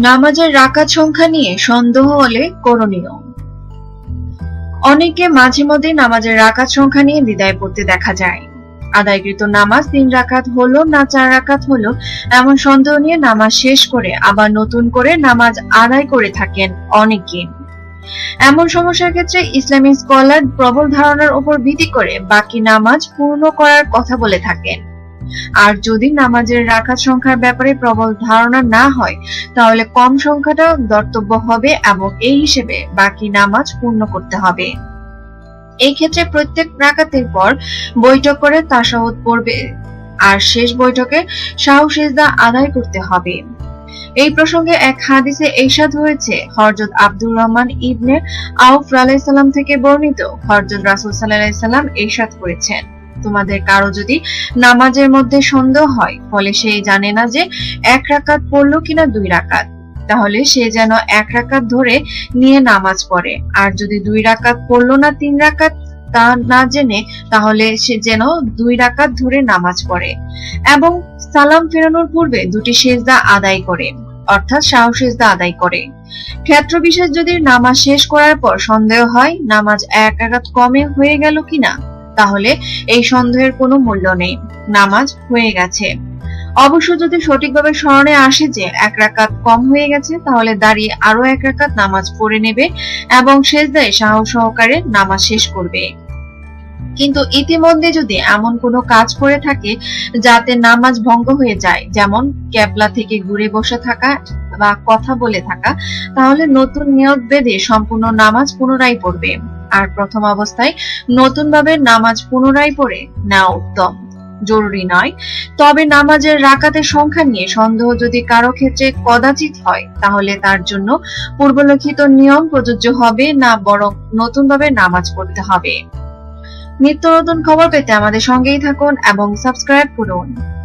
নামাজের রাকাত সংখ্যা নিয়ে সন্দেহ হলে করণীয়। অনেকে মাঝে মধ্যে নামাজের রাকাত সংখ্যা নিয়ে দ্বিধায় পড়তে দেখা যায়। আদায়কৃত নামাজ তিন রাকাত হলো না চার রাকাত হলো এমন সন্দেহ নিয়ে নামাজ শেষ করে আবার নতুন করে নামাজ আদায় করে থাকেন অনেকে। এমন সমস্যার ক্ষেত্রে ইসলামিক স্কলার প্রবল ধারণার উপর ভিত্তি করে বাকি নামাজ পূর্ণ করার কথা বলে থাকেন। আর যদি নামাজের রাকাত সংখ্যার ব্যাপারে প্রবল ধারণা না হয়, তাহলে কম সংখ্যাটাও দর্তব্য হবে এবং এই হিসেবে বাকি নামাজ পূর্ণ করতে হবে। এই ক্ষেত্রে প্রত্যেক রাকাতের পর বৈঠক করে তাসাহুদ পড়বে, আর শেষ বৈঠকে শাহ সেজদা আদায় করতে হবে। এই প্রসঙ্গে এক হাদিসে এইসাদ হয়েছে হরজত আব্দুর রহমান ইবনে আউফ আলাইসাল্লাম থেকে বর্ণিত হরজত রাসুল সাল্লাহ সাল্লাম এইসাদ করেছেন। তোমাদের কারও যদি নামাজের মধ্যে সন্দেহ হয়, ফলে সে জানে না যে এক রাকাত পড়ল কিনা দুই রাকাত। তাহলে সে যেন এক রাকাত ধরে নিয়ে নামাজ পড়ে। আর যদি দুই রাকাত পড়ল না তিন রাকাত তা না জেনে, তাহলে সে যেন দুই রাকাত ধরে নামাজ পড়ে। এবং সালাম ফেরানোর পূর্বে দুটি সেজদা আদায় করে, অর্থাৎ শাহ সেজদা আদায় করে। ক্ষেত্র বিশেষ যদি নামাজ শেষ করার পর সন্দেহ হয়, নামাজ এক রাকাত কমে হয়ে গেল কিনা তাহলে এই সন্দেহের কোনো মূল্য নেই। নামাজ হয়ে গেছে। অবশ্য যদি সঠিকভাবে স্মরণে আসে যে এক রাকাত কম হয়ে গেছে, তাহলে দাঁড়িয়ে আরও এক রাকাত নামাজ পড়ে নেবে এবং শেষ শেষদায় সাহস সহকারে নামাজ শেষ করবে। কিন্তু ইতিমধ্যে যদি এমন কোনো কাজ করে থাকে যাতে নামাজ ভঙ্গ হয়ে যায়, যেমন ক্যাবলা থেকে ঘুরে বসে থাকা বা কথা বলে থাকা, তাহলে নতুন নিয়ত বেঁধে সম্পূর্ণ নামাজ পুনরায় পড়বে। আর প্রথম অবস্থায় নতুনভাবে নামাজ পুনরায় পড়ে নেওয়া উত্তম। জরুরি নয়। তবে নামাজের রাকাতের সংখ্যা নিয়ে সন্দেহ যদি কারও ক্ষেত্রে কদাচিৎ হয়, তাহলে তার জন্য পূর্বলিখিত নিয়ম প্রযোজ্য হবে না, বরং নতুনভাবে নামাজ পড়তে হবে। নিত্য নতুন খবর পেতে আমাদের সঙ্গেই থাকুন এবং সাবস্ক্রাইব করুন।